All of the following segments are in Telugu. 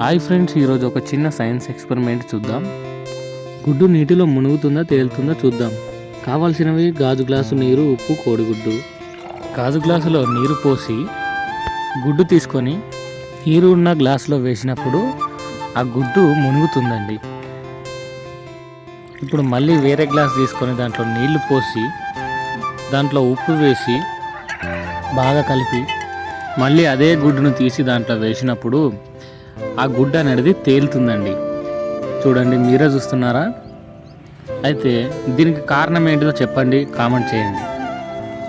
హాయ్ ఫ్రెండ్స్ ఈరోజు ఒక చిన్న సైన్స్ ఎక్స్పెరిమెంట్ చూద్దాం. గుడ్డు నీటిలో మునుగుతుందా తేలుతుందా చూద్దాం. కావాల్సినవి గాజు గ్లాసు నీరు ఉప్పు కోడిగుడ్డు. గాజు గ్లాసులో నీరు పోసి గుడ్డు తీసుకొని నీరు ఉన్న గ్లాసులో వేసినప్పుడు ఆ గుడ్డు మునుగుతుందండి. ఇప్పుడు మళ్ళీ వేరే గ్లాస్ తీసుకొని దాంట్లో నీళ్ళు పోసి దాంట్లో ఉప్పు వేసి బాగా కలిపి మళ్ళీ అదే గుడ్డును తీసి దాంట్లో వేసినప్పుడు ఆ గుడ్డ అనేది తేలుతుందండి. చూడండి మీరే చూస్తున్నారా? అయితే దీనికి కారణం ఏంటిదో చెప్పండి కామెంట్ చేయండి.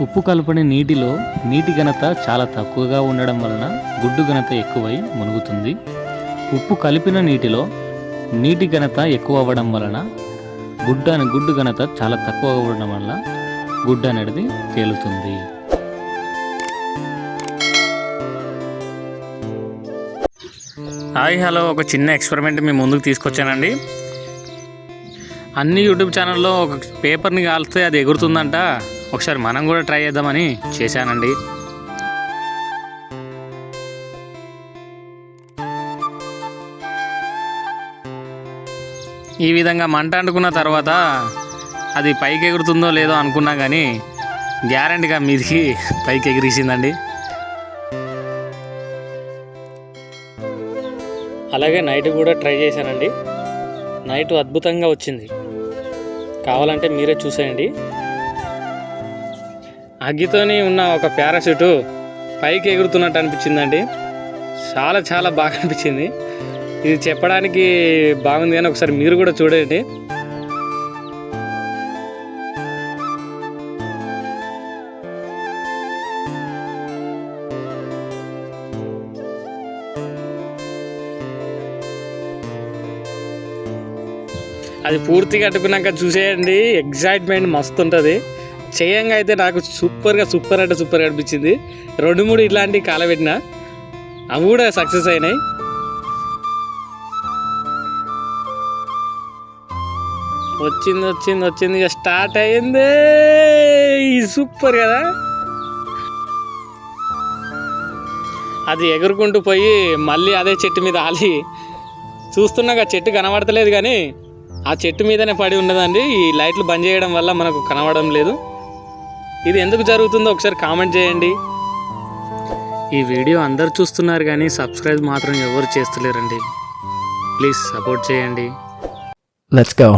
ఉప్పు కలుపని నీటిలో నీటి ఘనత చాలా తక్కువగా ఉండడం వలన గుడ్డు ఘనత ఎక్కువై మునుగుతుంది. ఉప్పు కలిపిన నీటిలో నీటి ఘనత ఎక్కువ అవ్వడం వలన గుడ్డ గుడ్డు ఘనత చాలా తక్కువ ఉండడం వల్ల గుడ్డ అనేది తేలుతుంది. Hi hello. ఒక చిన్న ఎక్స్పెరిమెంట్ మీ ముందుకు తీసుకొచ్చానండి. అన్ని యూట్యూబ్ ఛానల్లో ఒక పేపర్ని కాలిస్తే అది ఎగురుతుందంట. ఒకసారి మనం కూడా ట్రై చేద్దామని చేశానండి. ఈ విధంగా మంట అంటుకున్న తర్వాత అది పైకి ఎగురుతుందో లేదో అనుకున్నా కానీ గ్యారంటీగా మీదికి పైకి ఎగిరేసిందండి అలాగే నైట్ కూడా ట్రై చేశానండి. నైట్ అద్భుతంగా వచ్చింది. కావాలంటే మీరే చూసేయండి. అగ్గితోని ఉన్న ఒక పారాషూటు పైకి ఎగురుతున్నట్టు అనిపించిందండి. చాలా చాలా బాగా అనిపించింది. ఇది చెప్పడానికి బాగుంది కానీ ఒకసారి మీరు కూడా చూడండి. అది పూర్తిగా కట్టుకున్నాక చూసేయండి. ఎగ్జైట్మెంట్ మస్తు ఉంటుంది. చేయంగా అయితే నాకు సూపర్గా సూపర్ అంటే సూపర్ అనిపించింది. రెండు మూడు ఇట్లాంటివి కాలబెట్టిన అవి కూడా సక్సెస్ అయినాయి. వచ్చింది వచ్చింది వచ్చింది. ఇక స్టార్ట్ అయింది సూపర్ కదా. అది ఎగురుకుంటూ పోయి మళ్ళీ అదే చెట్టు మీద ఆలి. చూస్తున్నాక చెట్టు కనబడతలేదు కానీ ఆ చెట్టు మీదనే పడి ఉన్నదండి. ఈ లైట్లు బంద్ చేయడం వల్ల మనకు కనబడడం లేదు. ఇది ఎందుకు జరుగుతుందో ఒకసారి కామెంట్ చేయండి. ఈ వీడియో అందరు చూస్తున్నారు కానీ సబ్స్క్రైబ్ మాత్రం ఎవరు చేస్తలేరండి. ప్లీజ్ సపోర్ట్ చేయండి. లెట్స్ గో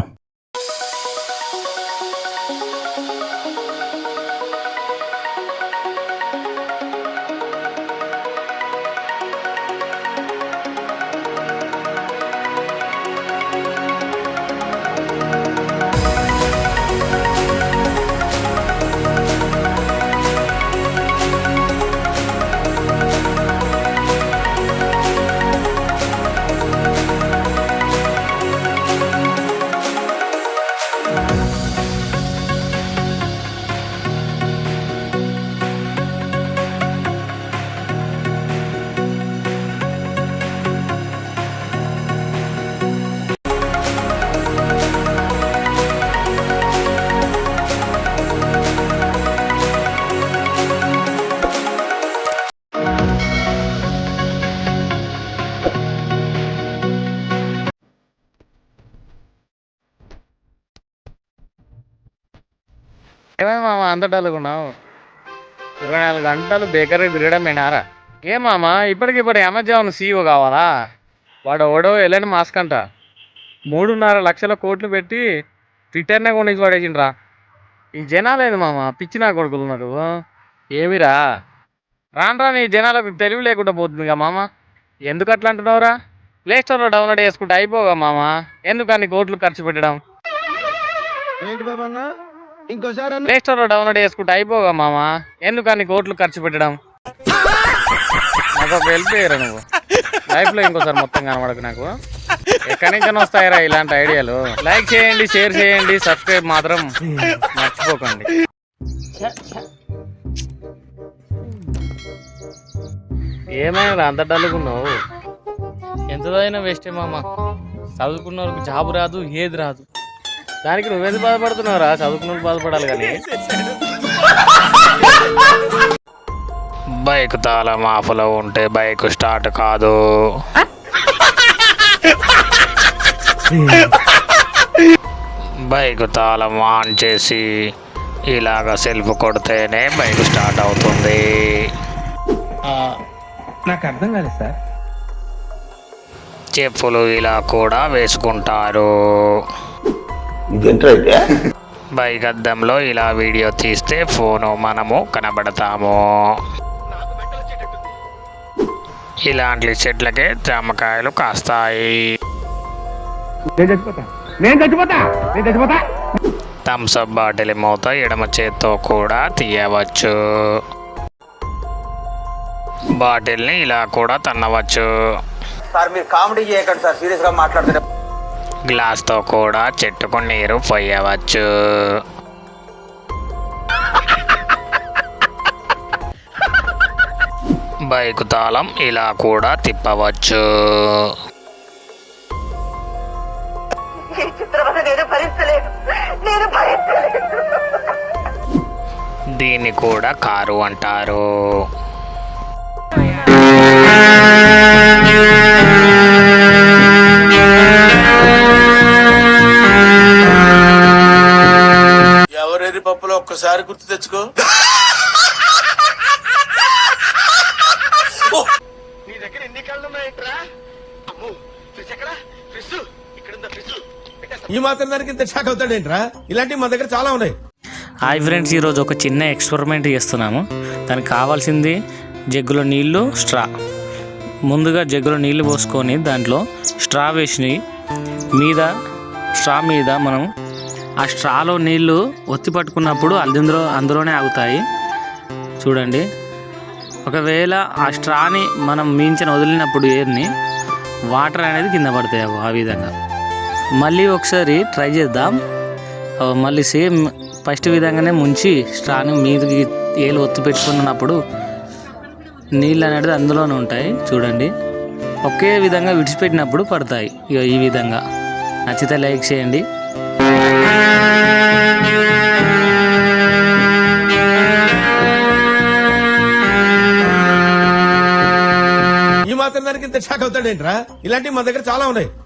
ఏమేమి మామ అంత డల్లుకున్నావు ఇరవై నాలుగు గంటలు బేకరీ తిరగడమేనారా ఏ మామ ఇప్పటికిప్పుడు అమెజాన్ సీఈఓ కావాలా? వాడు ఓడో ఎలాంటి మాస్క్ అంట. మూడున్నర లక్షల కోట్లు పెట్టి ట్విట్టర్నే కొనేసి పడేసిండ్రా ఈ జనాలేదు మామ పిచ్చి నా కొడుకులు ఉన్నారు. ఏమిరా? రాను రాని జనాలకు తెలివి లేకుండా పోతుందిగా మామ. ఎందుకు అట్లా అంటున్నావురా? ప్లే స్టోర్లో డౌన్లోడ్ చేసుకుంటే అయిపోగా మామ. ఎందుకని కోట్లు ఖర్చు పెట్టడం? ఏంటి బాబన్న? ఇంకోసారి ప్లే స్టోర్లో డౌన్లోడ్ చేసుకుంటే అయిపోగా మామ. ఎందుకు అన్ని కోట్లు ఖర్చు పెట్టడం? నాకు ఒక నువ్వు? లైఫ్లో ఇంకోసారి మొత్తం కనబడకు నాకు. ఎక్కడి నుంచి వస్తాయిరా ఇలాంటి ఐడియాలు. లైక్ చేయండి షేర్ చేయండి సబ్స్క్రైబ్ మాత్రం మర్చిపోకండి. ఏమైనా అంత డల్లుకున్నావు ఎంతదైనా వేస్టే మామ. చదువుకున్న వాళ్ళకి జాబ్ రాదు ఏది రాదు. దానికి నువ్వెందుకు బాధపడుతున్నావురా? చదువుకున్న వాళ్ళు బాధపడాలి కానీ. బైక్ తాళం ఆఫ్లో ఉంటే బైక్ స్టార్ట్ కాదు. బైక్ తాళం ఆన్ చేసి ఇలాగ సెల్ఫ్ కొడితేనే బైక్ స్టార్ట్ అవుతుంది. నాకు అర్థం కాలేదు సార్. చెప్పులు ఇలా కూడా వేసుకుంటారు. బైక్ అద్దంలో ఇలా వీడియో తీస్తే ఫోను మనము కనబడతాము. ఇలాంటి చెట్లకే జామకాయలు కాస్తాయి. థమ్స్అప్ బాటిల్ మూత ఎడమ చేత్తో కూడా తీయవచ్చు. బాటిల్ని ఇలా కూడా తన్నవచ్చు. సార్ మీరు కామెడీ చేయకండి సార్. సీరియస్గా మాట్లాడుతుంటే గ్లాస్తో కూడా చెట్టుకు నీరు పోయవచ్చు. బైక్ తాళం ఇలా కూడా తిప్పవచ్చు. దీన్ని కూడా కారు అంటారు. పప్పులో ఒక్కసారి గుర్తు తెచ్చుకో. నీ దగ్గర ఎన్ని కళ్ళు ఉన్నాయంట్రా? అమ్మో ఫ్రిడ్జ్ ఎక్కడ? ఫ్రిడ్జ్ ఇక్కడ ఉందా ఫ్రిడ్జ్ ఈ మాత్రం దానికి ఇంత షాక్ అవుతాడేంట్రా? ఇలాంటివి మా దగ్గర చాలా ఉన్నాయి. హాయ్ ఫ్రెండ్స్ ఈరోజు ఒక చిన్న ఎక్స్పెరిమెంట్ చేస్తున్నాము. దానికి కావాల్సింది జగ్గులో నీళ్ళు స్ట్రా. ముందుగా జగ్గులో నీళ్ళు పోసుకొని దాంట్లో స్ట్రా వేసి మీద స్ట్రా మీద మనం ఆ స్ట్రాలో నీళ్ళు ఒత్తి పట్టుకున్నప్పుడు అందులో అందులోనే ఆగుతాయి. చూడండి. ఒకవేళ ఆ స్ట్రాని మనం మించిన వదిలినప్పుడు ఏర్ని వాటర్ అనేది కింద పడతాయి ఆ విధంగా. మళ్ళీ ఒకసారి ట్రై చేద్దాం. మళ్ళీ సేమ్ ఫస్ట్ విధంగానే ముంచి స్ట్రాని మీదకి ఏలు ఒత్తి పెట్టుకున్నప్పుడు నీళ్ళు అనేది అందులోనే ఉంటాయి. చూడండి. ఒకే విధంగా విడిచిపెట్టినప్పుడు పడతాయి. ఇక ఈ విధంగా. నచ్చితే లైక్ చేయండి. ఈ మాత్రం దానికి ఇంత షాక్ అవుతాడేంట్రా? ఇలాంటివి మా దగ్గర చాలా ఉన్నాయి.